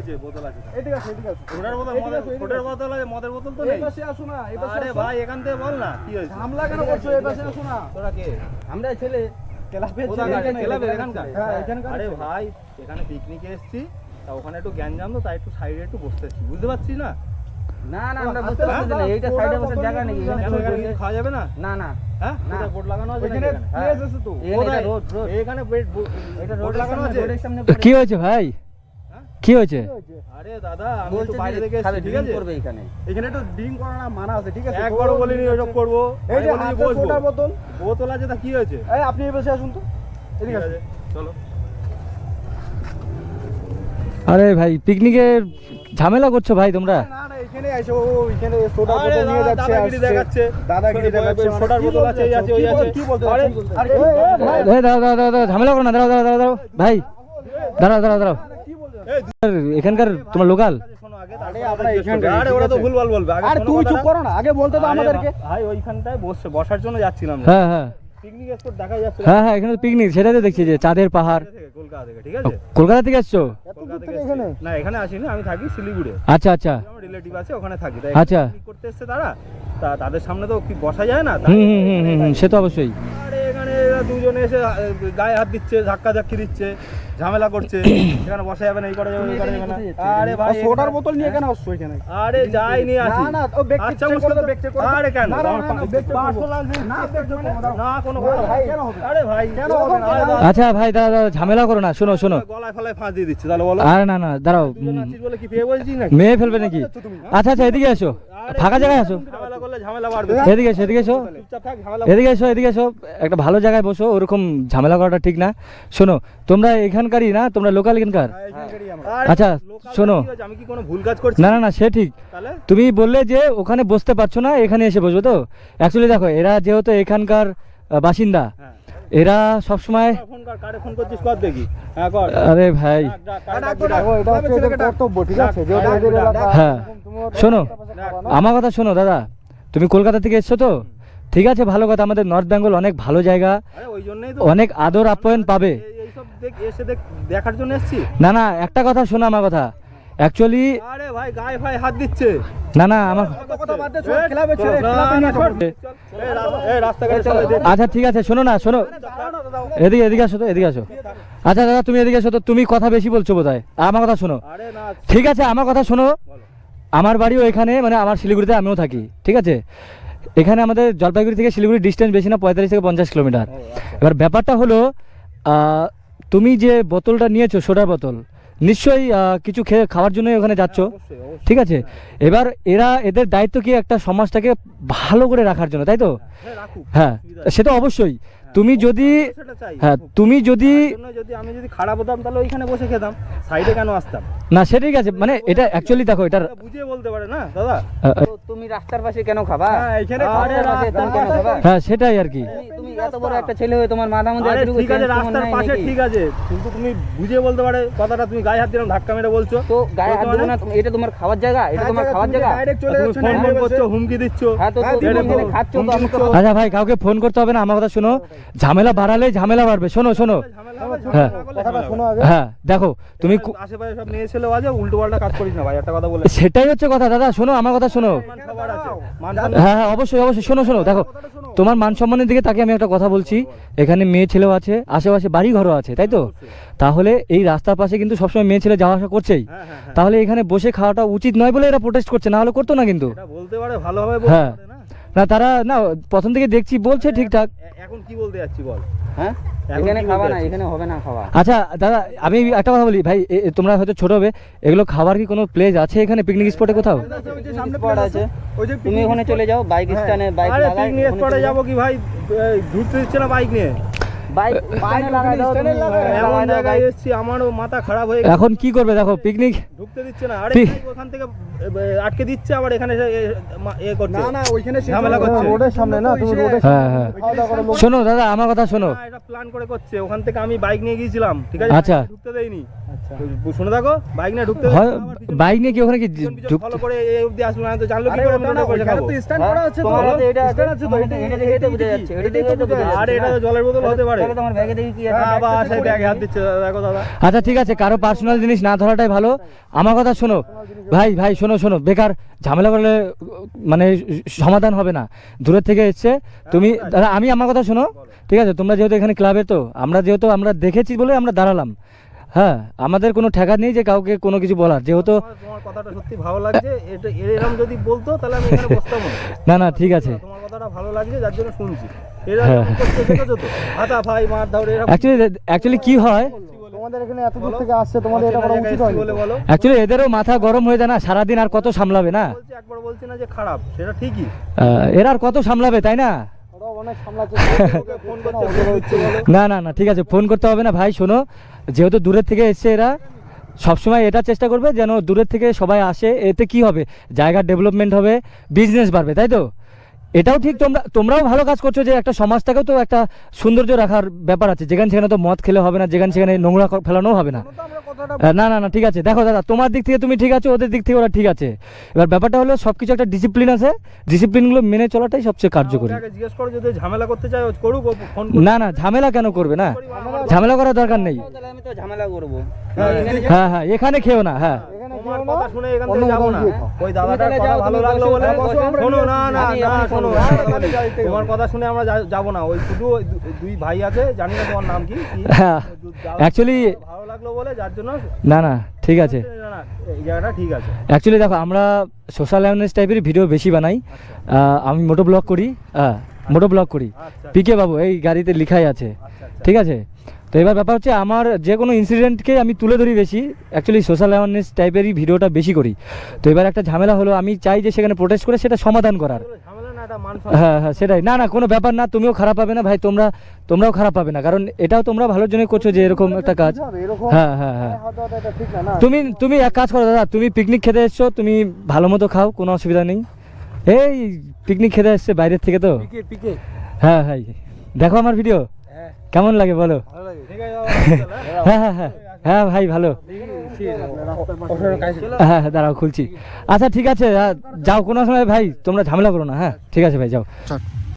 হয়েছে বোতল আছে ওটার বোতল ওটার বোতল আছে মদের বোতল তো নেই? আরে ভাই এখান থেকে বল না কি হয়েছে? হামলা কেন করছ এই পাশে আসো না। তোরা কে? আমরা ছেলে ক্লাবে কোথাকার? এখানকার? হ্যাঁ এখানকার আরে ভাই এখানে পিকনিকে এসেছি তা ওখানে একটু গ্যাঞ্জাম তো তাই একটু সাইডে একটু বসতে বুঝতে পারছিস না? না না আমরা বুঝতে পারছি না এইটা সাইডে বসার জায়গা নেই এখানে কেন এখানে কিছু খাওয়া যাবে না? না না। হ্যাঁ? না। বোর্ড লাগানো আছে এখানে? প্লেস আছে তো। কোথায়? Road road. এখানে বেড- বো- এটা বোর্ড লাগানো আছে? রোডের সামনে কি হয়েছে ভাই? হ্যাঁ? কি হয়েছে? আরে দাদা আমি তো বাইরে থেকে এসেছি ঠিক আছে? করবে এখানে। এখানে একটু ড্রিঙ্ক করা না মানা আছে ঠিক আছে? একবারও বলিনি ওসব করব। এই যে হাতে বোতল। বোতল আছে তা কি হয়েছে? এই আপনি এই পাশে আসুন তো। এদিকে আছে চলো। আরে ভাই পিকনিকে ঝামেলা করছ ভাই তোমরা? না না এখানে আইসো ও এখানে সোডার বোতল নিয়ে দাদা, যাচ্ছে দাদাগিরি দেখাচ্ছে। দাদাগিরি দেখাচ্ছে। সোডার বোতল আছে এই আছে ওই আছে। কি বলতে আরে আরে এই, এই, ভাই, এই দাঁড়াও দাঁড়াও দাঁড়াও দাঁড়াও, ঝামেলা করো না দাঁড়াও দাঁড়াও দাঁড়াও। ভাই দাঁড়াও দাঁড়াও দাঁড়াও। এখানকার তোমার লোকাল শোনো আগে আরে তারপরে আমরা জিজ্ঞেস করবে। এখানকার, আরে ঠিক ওরা তো আছে। ভুলভাল বলবে। আগে আরে শোনো তুমি চুপ করো না আগে বলতে তো আমাদেরকে। ভাই ওইখানটায় বসে বসার জন্য যাচ্ছিলাম হ্যাঁ হ্যাঁ। পিকনিক স্পট দেখা যাচ্ছে। হ্যাঁ হ্যাঁ এখানে পিকনিক সেটাই তো দেখছি যে চাঁদের পাহাড়। কলকাতা থেকে ঠিক আছে? কলকাতা থেকে এসছো? কলকাতা থেকে থেকে এখানে? এসেছি। না এখানে আসিনি আমি থাকি শিলিগুড়ে। আচ্ছা আচ্ছা। আমার রিলেটিভ আছে ওখানে থাকি। তাই আচ্ছা। করতে এসেছে তারা। তা তাদের সামনে তো কি বসা যায় না? হুম হুম হুম হুম হুম, সে তো অবশ্যই। দুজনে এসে গায়ে হাত দিচ্ছে ধাক্কা ধাক্কি দিচ্ছে ঝামেলা করছে। এখানে বসা যাবে না এই করা যাবে না, এই করা যাবে না আরে ভাই সোডার বোতল নিয়ে কেন আসছো এখানে? আরে যাই নিয়ে আসি। না, না, ও ব্যাগ আচ্ছা মুশকিল তো- চেক করে আরে কেন? না, না, কোনো কথা ভাই, কেন হবে? আরে ভাই কেন হবে না? আচ্ছা ভাই দাঁড়া ঝামেলা করো না শোনো শোনো। গলায় ফলায় ফাঁস দিয়ে দিচ্ছে তাহলে বলো। আরে না না দাঁড়াও বলে কি পেয়ে বলছিস মেয়ে ফেলবে নাকি? আচ্ছা আচ্ছা এদিকে এসো। আরে ফাঁকা জায়গায় আসো এদিকে এসো এদিকে এসো। চুপচাপ থাক ঝামেলা এদিকে এসো এদিকে এসো। একটা ভালো জায়গায় বসো ওরকম ঝামেলা করাটা ঠিক না। শোনো তোমরা এখানকারই না তোমরা লোকাল এখানকার? হ্যাঁ, আচ্ছা, শোনো। কি হয়েছে? আমি কি কোনো ভুল কাজ করছি? না না না সে ঠিক। তুমি বললে যে ওখানে বসতে পারছ না এখানে এসে বসবে তো? অ্যাকচুয়ালি দেখো এরা যেহেতু এখানকার বাসিন্দা হ্যাঁ। এরা সবসময় ফোন কর কারে ফোন করছিস কর দেখি। হ্যাঁ আরে ভাই। হ্যাঁ। শোনো। আমার কথা শোনো দাদা। তুমি কলকাতা থেকে এসছো তো? ঠিক আছে ভালো কথা। আমাদের নর্থ বেঙ্গল অনেক ভালো জায়গা। অনেক আদর আপ্যায়ন পাবে। দেখার জন্য এসেছি? না না একটা কথা শোনো আমার কথা। অ্যাকচুয়ালি আরে ভাই গায়ে ফায়ে হাত দিচ্ছে। না না আমার। আচ্ছা ঠিক আছে শোনো না শোনো। এদিকে এদিকে আসো তো এদিকে আসো। আচ্ছা দাদা তুমি এদিকে আসো তো তুমি কথা বেশি বলছো বোধ হয় আমার কথা শোনো। ঠিক আছে আমার কথা শোনো। আমার বাড়িও এখানে মানে আমার শিলিগুড়িতে আমিও থাকি ঠিক আছে এখানে আমাদের জলপাইগুড়ি থেকে শিলিগুড়ি ডিস্টেন্স বেশি না পঁয়তাল্লিশ থেকে পঞ্চাশ কিলোমিটার আচ্ছা। এবার ব্যাপারটা হলো তুমি যে বোতলটা নিয়েছো সোডার বোতল নিশ্চয়ই কিছু খেয়ে খাওয়ার জন্যই ওখানে যাচ্ছ অবশ্যই। ঠিক আছে এবার এরা এদের দায়িত্ব কি একটা সমাজটাকে ভালো করে রাখার জন্য তাই তো হ্যাঁ। হ্যাঁ সেটা অবশ্যই তুমি যদি হ্যাঁ তুমি যদি যদি আমি যদি খারাপ হতাম তাহলে ওইখানে বসে খেতাম। সাইডে কেন আসতাম? না সেটা ঠিক আছে। মানে এটা অ্যাকচুয়ালি দেখো এটা বুঝিয়ে বলতে পারে না দাদা? তুমি রাস্তার পাশে কেন খাবা? হ্যাঁ, এখানে আরে খাওয়ার পাশে তুমি কেন খাবা? হ্যাঁ সেটাই আর কি। তুমি- এত বড় একটা ছেলে হয়ে তোমার মাথা মধ্যে ঠিক আছে রাস্তার পাশে ঠিক আছে। কিন্তু তুমি বুঝিয়ে বলতে পারে কথাটা তুমি গায়ে হাত দিলাম ধাক্কা মেরে বলছো। তো গায়ে হাত পারে? না তুমি- এটা তোমার খাওয়ার জায়গা? এটা হ্যাঁ, তোমার খাওয়ার জায়গা? direct চলে যাচ্ছ ফোন। করছ হুমকি দিচ্ছ। হ্যাঁ তো হ্যাঁ, তুমি খাচ্ছো তো আমাকে আচ্ছা ভাই কাউকে ফোন করতে হবে না? আমার কথা শোনো। ঝামেলা বাড়ালে ঝামেলা বাড়বে শোনো শোনো। হ্যাঁ। হ্যাঁ দেখো তুমি সেটাই হচ্ছে কথা দাদা শোনো আমার কথা শোনো। হ্যাঁ হ্যাঁ অবশ্যই অবশ্যই শোনো শোনো দেখো তোমার মান সম্মানের দিকে তাকে আমি একটা কথা বলছি এখানে মেয়ে ছেলেও আছে আশেপাশে বাড়ি ঘরও আছে তাই তো? তাহলে এই রাস্তার পাশে কিন্তু সবসময় মেয়ে ছেলে যাওয়া আসা করছেই। হ্যাঁ হ্যাঁ হ্যাঁ। তাহলে এখানে বসে খাওয়াটা উচিত নয় বলে এরা প্রোটেস্ট করছে না হলে করতো না কিন্তু। বলতে পারে ভালোভাবে হ্যাঁ। না তারা না প্রথম থেকে দেখছি বলছে ঠিকঠাক। এখন কি বলতে যাচ্ছি বল? হ্যাঁ? এখানে খাবা না এখানে হবে না খাওয়া। আচ্ছা দাদা আমি একটা কথা বলি ভাই তোমরা হয়তো ছোট হবে এগুলো খাবার কি কোনো প্লেস আছে এখানে? পিকনিক স্পটে কোথাও? সামনে স্পট আছে। তুমি ওখানে চলে যাও বাইক। স্ট্যান্ডে বাইক লাগাই পিকনিক স্পটে যাব যাব কি ভাই? ঘুরতে দিচ্ছে না বাইক নিয়ে? হয়ে এখন কি করবে? দেখো পিকনিক ঢুকতে দিচ্ছে না। আরে ওখান থেকে আটকে দিচ্ছে আবার এখানে এ, করছে। না না ওইখানে ঝামেলা করছে। রোডের সামনে না তুমি রোডের হ্যাঁ হ্যাঁ। শোনো দাদা আমার কথা শোনো। এটা প্ল্যান করে করছে। ওখান থেকে আমি বাইক নিয়ে গিয়েছিলাম ঠিক আছে? আচ্ছা। ঢুকতে দেয়নি। আচ্ছা। শুনে দেখো বাইক নিয়ে ঢুকতে হয় বাইক নিয়ে কি ওখানে কি করে এই অবধি আসলো না তো জানলো কি করে না খাব? তো স্ট্যান্ড করা আছে তো। এটা স্ট্যান্ড আছে তো। এটা এটা বোঝা যাচ্ছে, এটা দেখে তো। আরে এটা জলের বোতল হতে পারে। তাহলে তোমার ব্যাগে দেখি কি আছে? হ্যাঁ, আবার সেই ব্যাগে হাত দিচ্ছে দেখো দাদা। আচ্ছা ঠিক আছে কারও পার্সোনাল জিনিস না ধরাটাই ভালো। আমার কথা শোনো। ভাই ভাই শোনো শোনো বেকার ঝামেলা করলে মানে সমাধান হবে না। দূরের থেকে এসছে। তুমি দাদা আমি আমার কথা শোনো। ঠিক আছে তোমরা যেহেতু এখানে ক্লাবে তো আমরা যেহেতু আমরা দেখেছি বলে আমরা দাঁড়ালাম। হ্যাঁ আমাদের কোনো ঠেকা নেই যে কাউকে কোনো কিছু বলার। যেহেতু তোমার- তোমার কথাটা সত্যি ভালো লাগছে এটা এরকম যদি বলতো তাহলে আমি এখানে বসতাম না। না না ঠিক আছে। তোমার কথাটা ভালো লাগছে যার জন্য শুনছি। এরা হ্যাঁ। হাতা ভাই মার অ্যাকচুয়ালি অ্যাকচুয়ালি কি হয় তোমাদের এখানে এত দূর থেকে আসছে তোমাদের এটা করা উচিত হয়নি। অ্যাকচুয়ালি এদেরও মাথা গরম হয়ে যায় না সারাদিন আর কত সামলাবে না? বলছি একবার বলছি না যে খারাপ সেটা ঠিকই। আহ, এরা আর কত সামলাবে তাই না? না না না ঠিক আছে ফোন করতে হবে না ভাই শোনো যেহেতু দূরের থেকে এসছে এরা সবসময় এটা চেষ্টা করবে যেন দূরের থেকে সবাই আসে এতে কি হবে? জায়গার ডেভেলপমেন্ট হবে বিজনেস বাড়বে তাই তো? এটাও ঠিক তোমরা তোমরাও ভালো কাজ করছ যে একটা সমাজটাকেও তো একটা সৌন্দর্য রাখার ব্যাপার আছে যেখানে সেখানে তো মদ খেলে হবে না যেখানে সেখানে নোংরা ফেলানো হবে না। না না না ঠিক আছে। দেখো দাদা তোমার দিক থেকে তুমি ঠিক আছে ওদের দিক থেকে ওরা ঠিক আছে। এবার ব্যাপারটা হলো সব কিছু একটা ডিসিপ্লিন আছে। ডিসিপ্লিনগুলো মেনে চলাটাই সবচেয়ে কার্যকরী। জিজ্ঞেস করো যদি ঝামেলা করতে চায় করুক ফোন না না ঝামেলা কেন করবে? না ঝামেলা করার দরকার নেই। আমি তো ঝামেলা করব। হ্যাঁ, হ্যাঁ হ্যাঁ এখানে খেও না হ্যাঁ। কথা শুনে এখান থেকে যাব না। ওই দাদাটার কথা ভালো লাগল বলে হ্যাঁ, শোনো না শোনো। হ্যাঁ, তোমার কথা শুনে আমরা যাব না। ওই শুধু দুই ভাই আছে জানি না তোমার নাম কি? হ্যাঁ। অ্যাকচুয়ালি ভালো লাগল বলে যার জন্য না না ঠিক আছে। না, না, এই জায়গাটা ঠিক আছে। অ্যাকচুয়ালি দেখো আমরা সোশ্যাল অ্যাওয়ারনেস টাইপের ভিডিও বেশি বানাই। আমি মোটো ব্লগ করি হ্যাঁ মোটো ব্লগ করি। আচ্ছা। পিকে বাবু এই গাড়িতে লিখাই আছে। আচ্ছা আচ্ছা। ঠিক আছে? তো এবার ব্যাপার হচ্ছে আমার যে কোনো ইনসিডেন্টকে আমি তুলে ধরি বেশি অ্যাকচুয়ালি সোশ্যাল অ্যাওয়ারনেস টাইপেরই ভিডিওটা বেশি করি। তো এবার একটা ঝামেলা হলো আমি চাই যে সেখানে প্রোটেস্ট করে সেটা সমাধান করার। হ্যাঁ হ্যাঁ সেটাই। না না কোনো ব্যাপার না তুমিও খারাপ পাবে না ভাই তোমরা তোমরাও খারাপ পাবে না। কারণ এটাও তোমরা ভালোর জন্য করছ যে এরকম একটা কাজ। হ্যাঁ হ্যাঁ হ্যাঁ। তুমি তুমি এক কাজ করো দাদা তুমি পিকনিক খেতে এসছো তুমি ভালো মতো খাও কোনো অসুবিধা নেই। এই পিকনিক খেতে এসছে বাইরের থেকে তো। হ্যাঁ ভাই। দেখো আমার ভিডিও হ্যাঁ। কেমন লাগে বলো? হ্যাঁ হ্যাঁ হ্যাঁ। হ্যাঁ ভাই, ভালো। হ্যাঁ হ্যাঁ দাঁড়াও, খুলছি। আচ্ছা ঠিক আছে যাও, কোনো সময় ভাই, তোমরা ঝামেলা করো না হ্যাঁ ঠিক আছে ভাই, যাও।